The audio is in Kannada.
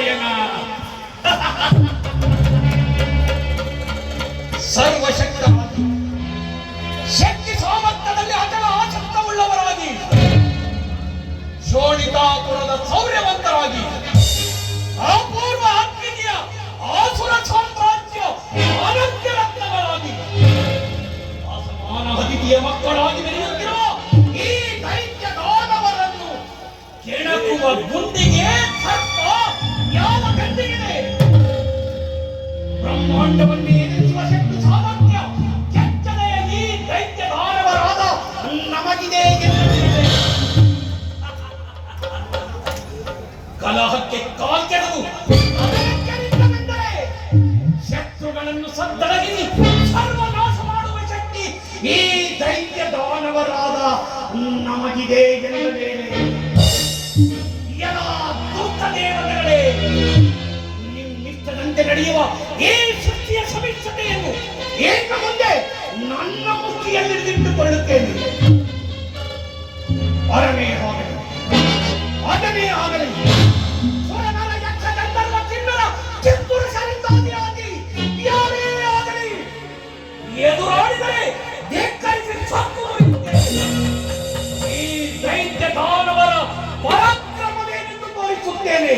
ನಾರಾಯಣ. ಸರ್ವಶಕ್ತವಾಗಿ, ಶಕ್ತಿ ಸಾಮರ್ಥ್ಯದಲ್ಲಿ ಅಚಲ ಆಸಕ್ತವುಳ್ಳವರಾಗಿ, ಶೋಣಿತಾಪುರದ ಸೌರ್ಯವಂತರಾಗಿ, ಅಪೂರ್ವ ಅಗ್ನಿಯ ಆಸುರ ಸಾಮ್ರಾಜ್ಯ ಅನಂತ್ಯ ರತ್ನಗಳಾಗಿ, ಅಸಮಾನ ಅತಿಥಿಯ ಮಕ್ಕಳಾಗಿ ಬೆಳೆಯುತ್ತಿರುವ ಈ ದೈತ್ಯ ದಾನವರನ್ನು ಕೆಣಕುವ ಗುಂಡಿಗೆ ಬ್ರಹ್ಮಾಂಡವನ್ನೇ ಎದುರಿಸುವ ಶಕ್ತಿ, ಸಾಮರ್ಥ್ಯ ಕೆಚ್ಚನೆಯ ಈ ದೈತ್ಯ ದಾನವರಾದ ನಮಗಿದೆ. ಕಲಹಕ್ಕೆ ಕಾಲ್ಕೆಡದು ಶತ್ರುಗಳನ್ನು ಸದ್ದಡಗಿಸಿ ಸರ್ವನಾಶ ಮಾಡುವ ಶಕ್ತಿ ಈ ದೈತ್ಯ ದಾನವರಾದ ನಮಗಿದೆ ಎಂದ ಮೇಲೆ ಎಲ್ಲ ದುಷ್ಟ ದೇವತೆಗಳೇ, ನಿಮ್ಮಿಷ್ಟದಂತೆ ನಡೆಯುವ ಈ ಏಕ ಮುಂದೆ ನನ್ನ ಮುಖಿಯಲ್ಲಿ ಹಿಡಿದಿಟ್ಟುಕೊಳ್ಳುತ್ತೇನೆ ಅರನೇ ಆಗಲಿ. ಅದನೇ ಆಗಲಿ. ಸುರನರ ಯಕ್ಷ ಗಂಧರ್ವ ಕಿನ್ನರ ಕಿಂಪುರುಷರಿಂದಾದಿಯಾಗಿ ಯಾರೇ ಆಗಲಿ. ಎದುರಾಡಿದರೆ ಧಿಕ್ಕರಿಸಿ ಸತ್ತು. ಈ ದೈತ್ಯ ದಾನವರ ತೋರಿಸುತ್ತೇನೆ